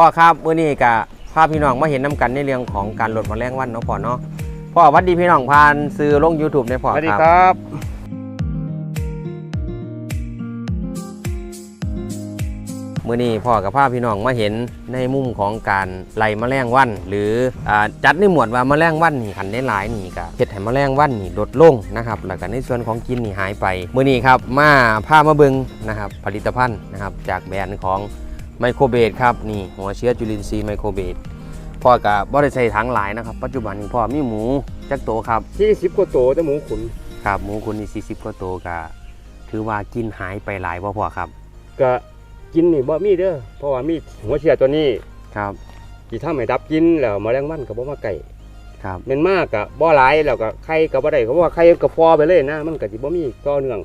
พ่อครับมื้อนี้กะพาพี่น้องมาเห็นน้กันในเรื่องของการลดแมลงวันเนาะพ่อเนาะพ่อหวัดดีพี่น้องผ่านซื้อลง YouTube ในพ่อสวัสดีครับครับมื้อนี้พ่อกับพาพี่น้องมาเห็นในมุมของการไล่แมลงวัน หรืออ่าจัดในหมวดว่าแมลงวันนี่คันได้หลายนี่ก็เฮ็ดให้แมลงวันนี่ลดลงนะครับแล้วก็ในส่วนของกินนี่หายไปมื้อนี้ครับมาพามาเบิ่งนะครับผลิตภัณฑ์นะครับจากแบรนด์ของ ไมโครเบดครับนี่หัวเชื้อจุลินทรีย์ไมโครเบดพ่อกับ่ได้ใช้ถังหลายนะครับ ปัจจุบันนี้พ่อมีหมูจักโตครับที่สิบกว่าโตแต่หมูขุนครับหมูคุณนี่40กว่าโตก็ถือว่ากินหายไปหลายบ่พ่อครับก็กินนี่บ่มีเด้อเพราะว่ามีหัวเชื้อตัวนี้ครับที่ทำให้ดับกินแล้วแมลงวันก็บ่มาไก่ครับแม่นมากก็บ่หลายแล้วก็ไข่ก็บ่ได้เพราะว่าไข่ก็ฟอไปเลยนะ มันก็สิบ่มีต่อเนื่อง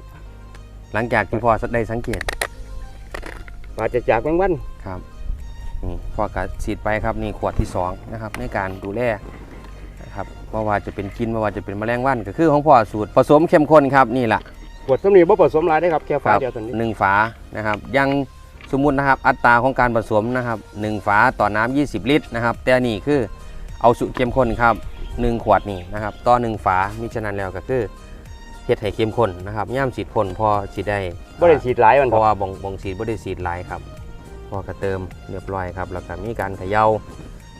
หลังจากที่พ่อได้สังเกต ปราศจากแมลงวันครับนี่พอกัฉีดไปครับนี่ขวดที่2นะครับในการดูแลนะครับไม่ว่าจะเป็นกินไม่ว่าจะเป็นแมลงวันก็คือของพ่อสูตรผสมเข้มข้นครับนี่แหละขวดสำนี้บ่ผสมหลายได้ครับแค่คฝารับเดียวเท่านี้หนึ่งฝานะครับยังสมมุตินะครับอัตราของการผสมนะครับหนึ่งฝาต่อน้ำ20 ลิตรนะครับแต่นี่คือเอาสูตรเข้มข้นครับหนึ่งขวดนี่นะครับต่อหนึ่งฝามิฉะนั้นแล้วก็คือ เฮ็ดให้เข้มข้นนะครับย่ามฉีดพ่นพอฉีดได้บ่ได้ฉีดหลายมันเพครัราะบว่าบ่งบ่งสีดบ่ได้สีดหลายครับ พอกระเติมเรียบร้อยครับ แล้วก็มีการเขย่า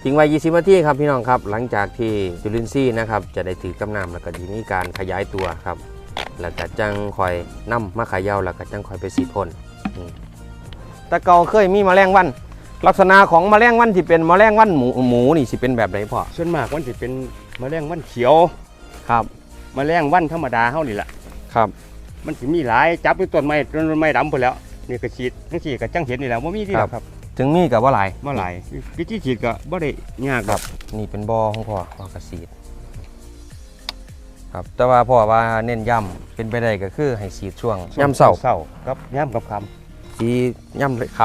ทิ้งไว้ 20 นาทีครับพี่น้องครับ หลังจากที่จุลินทรีย์นะครับจะได้ถือกำน้ำแล้วก็จะมีการขยายตัวครับ แล้วก็จังคอยนำมาเขย่าแล้วก็จังคอยไปสีดพ่นนี่แต่เก่าเคยมีแมลงวัน ลักษณะของแมลงวันที่เป็นแมลงวันหมูหมูนี่สิเป็นแบบไหนพ่อส่วนมากมันสิเป็นแมลงวันเขียวครับ แมลงวันธรรมดาเฮานี่ล่ะครับ มันสิมีหลายจับอยู่ต้นไม้ต้นไม้ดำพุ่นแล้วนี่ก็ฉีดจังซี่ก็จังเห็นนี่แหละบ่มีที่หรอกครับ ถึงมีกับว่าหลายบ่หลายวิธีฉีดก็บ่ได้ยากครับ นี่เป็นบอของพ่อพ่อกระสีดครับแต่ว่าพ่อว่าเน้นย่ำเป็นไปได้ก็คือให้สีดช่วงย่ำเสาเศร้าครับย่ำกับคสีย่ำเลยค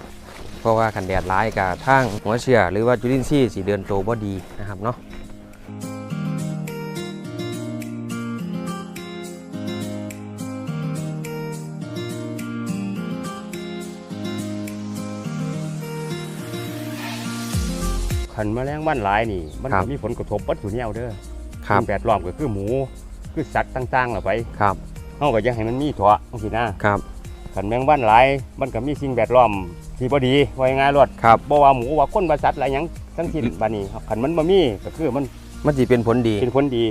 ำเพราะว่าขันแดดร้ายกับทางหัวเชื้อหรือว่าจุลินทรีย์สีเดือนโตบ่ดีนะครับเนาะ ขันแมลงวันหลายนี่ มันก็มีผลกระทบวัตถุแนวเด้อครับสิ่งแวดล้อมก็คือหมูคือสัตว์ต่างๆล่ะไปครับเฮาก็อยังให้มันมีถั่วจังซี่นะครับ ขันแมลงวันหลาย มันก็มีสิ่งแวดล้อมที่บ่ดีว่าง่ายๆรถครับ บ่ว่าหมูว่าคนว่าสัตว์อะไรหยังทั้งสิ้นบัดนี้ขันมันบ่มีก็คือมันมันจะเป็นผลดี เป็นผลดี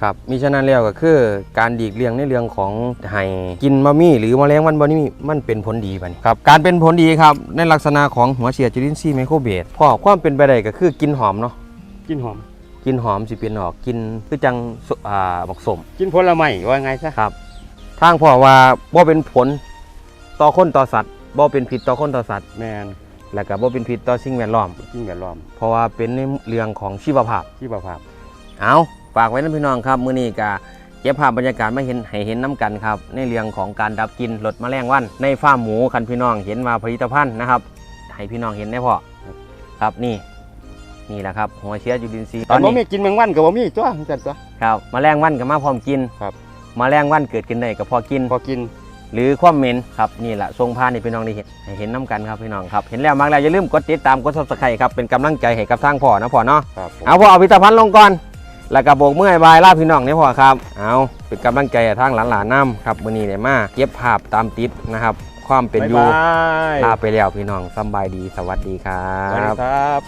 ครับมิฉะนั้นแล้วก็คือการดีกเลี่ยงในเรื่องของให้กินบะหมี่หรือแมลงวันบะหมี่มันเป็นผลดีบัดนี้ครับการเป็นผลดีครับในลักษณะของหัวเชื้อจุลินทรีย์ไมโครเบสพ่อความเป็นไปได้ก็คือกินหอมเนาะกินหอมกินหอมสิเป็นออกกินคือจังสอ่าบักสมกินผลไม้ว่าไงซะครับทางพ่อว่าบ่เป็นผลต่อคนต่อสัตว์บ่เป็นผิดต่อคนต่อสัตว์แม่นและก็บ่เป็นผิดต่อสิ่งแวดล้อมสิ่งแวดล้อมเพราะว่าเป็นในเรื่องของชีวภาพชีวภาพเอา ฝากไว้นะพี่น้องครับมื้อนี้ก็เก็บภาพบรรยากาศมาเห็นให้เห็นน้กันครับ ในเรื่องของการดับกลินลดแมลงวัน ในฟาร์มหมูคันพี่น้องเห็นว่าผลิตภัณฑ์นะครับให้พี่น้องเห็นได้พอครับนี่นี่แหละครับหัวเชื้อจุลินทรีย์ตอนบ่มีกินแมงวันก็บ่มีตัวจังซั่นตัวครับแมลงวันก็มาพร้อมกินครับแมลงวันเกิดขึ้นได้ก็พอกินพอกิน หรือความเหม็นครับนี่แหละทรงพานี่พี่น้องได้เห็นให้เห็นน้กันครับพี่น้องครับเห็นแล้วมากแล้วอย่าลืมกดติดตามกดซับสไครต์ครับเป็นกำลังใจให้กับทางพ่อนะพ่อเนาะครับผมเอาพ่อเอาพิธภัณฑ์ลงก่อน แล้วก็โบกมือให้บายลาพี่น้องเนี่ยพ่อครับ เอาเป็นกำลังใจให้ทางหลานๆน้ำครับวันนี้เนี่ยมาเก็บภาพตามติดนะครับ ความเป็นอยู่บ๊ายบายลาไปแล้วพี่น้องสำบายดีสวัสดีครัสวัสดีบครับ